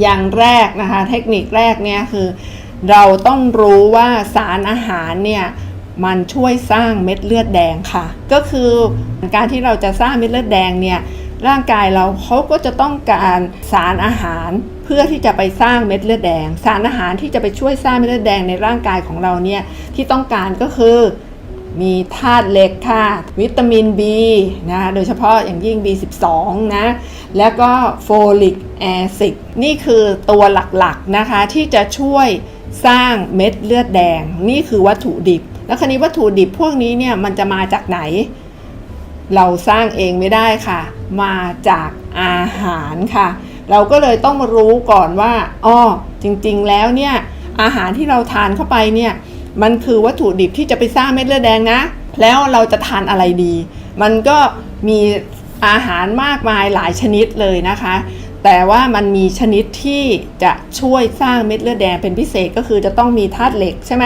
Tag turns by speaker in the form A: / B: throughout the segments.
A: อย่างแรกนะคะ เทคนิคแรกเนี่ยคือ เราต้องรู้ว่าสารอาหารเนี่ยมันช่วยสร้างเม็ดเลือดแดงค่ะ ก็คือการที่เราจะสร้างเม็ดเลือดแดงเนี่ยร่างกายเราเขาก็จะต้องการสารอาหารเพื่อที่จะไปสร้างเม็ดเลือดแดง สารอาหารที่จะไปช่วยสร้างเม็ดเลือดแดงในร่างกายของเราเนี่ยที่ต้องการก็คือ มีธาตุเหล็กค่ะ วิตามิน B นะโดยเฉพาะอย่างยิ่ง B12 นะ แล้วก็โฟลิกแอซิดนี่คือตัวหลักๆนะคะที่จะช่วยสร้างเม็ดเลือดแดง นี่คือวัตถุดิบ แล้วคราวนี้วัตถุดิบพวกนี้เนี่ยมันจะมาจากไหน เราสร้างเองไม่ได้ค่ะ มาจากอาหารค่ะ เราก็เลยต้องมารู้ก่อนว่าอ้อจริงๆแล้วเนี่ยอาหารที่เราทานเข้าไปเนี่ย มันคือวัตถุดิบที่จะไปสร้างเม็ดเลือดแดงนะ แล้วเราจะทานอะไรดี มันก็มีอาหารมากมายหลายชนิดเลยนะคะ แต่ว่ามันมีชนิดที่จะช่วยสร้างเม็ดเลือดแดงเป็นพิเศษก็คือจะต้องมีธาตุเหล็กใช่ไหม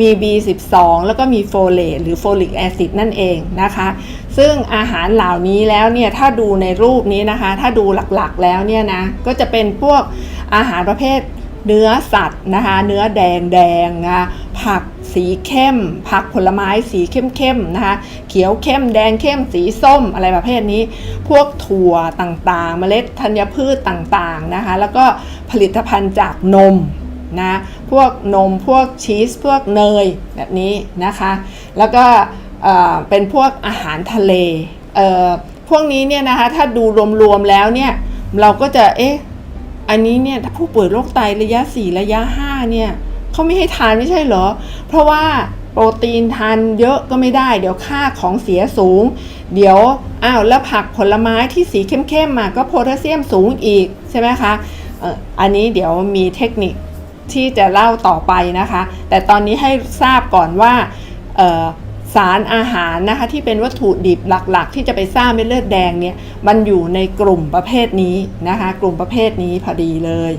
A: มี B12 แล้วก็มีโฟเลตหรือโฟลิกแอซิดนั่นเองนะคะ ซึ่งอาหารเหล่านี้แล้วเนี่ยถ้าดูในรูปนี้นะคะ ถ้าดูหลักๆแล้วเนี่ยนะก็จะเป็นพวกอาหารประเภทเนื้อสัตว์นะคะ เนื้อแดงแดงนะผัก สีเข้ม ผักผลไม้สีเข้มๆนะคะ เขียวเข้มแดงเข้มสีส้มอะไรประเภทนี้ พวกถั่วต่างๆ เมล็ดธัญพืชต่างๆนะคะ แล้วก็ผลิตภัณฑ์จากนมนะพวกนมพวกชีสพวกเนยแบบนี้นะคะ แล้วก็เป็นพวกอาหารทะเลเอ่อพวกนี้เนี่ยนะคะถ้าดูรวมๆแล้วเนี่ยเราก็จะเอ๊ะอันนี้เนี่ยถ้าผู้ป่วยโรคไตระยะ 4 ระยะ 5 เนี่ย เขาไม่ให้ทานไม่ใช่เหรอ เพราะว่าโปรตีนทานเยอะก็ไม่ได้ เดี๋ยวค่าของเสียสูง เดี๋ยวอ้าวแล้วผักผลไม้ที่สีเข้มๆมาก็โพแทสเซียมสูงอีกใช่ไหมคะเอออันนี้เดี๋ยวมีเทคนิคที่จะเล่าต่อไปนะคะ แต่ตอนนี้ให้ทราบก่อนว่าสารอาหารนะคะที่เป็นวัตถุดิบหลักๆ ที่จะไปสร้างเม็ดเลือดแดงเนี่ยมันอยู่ในกลุ่มประเภทนี้นะคะ กลุ่มประเภทนี้พอดีเลย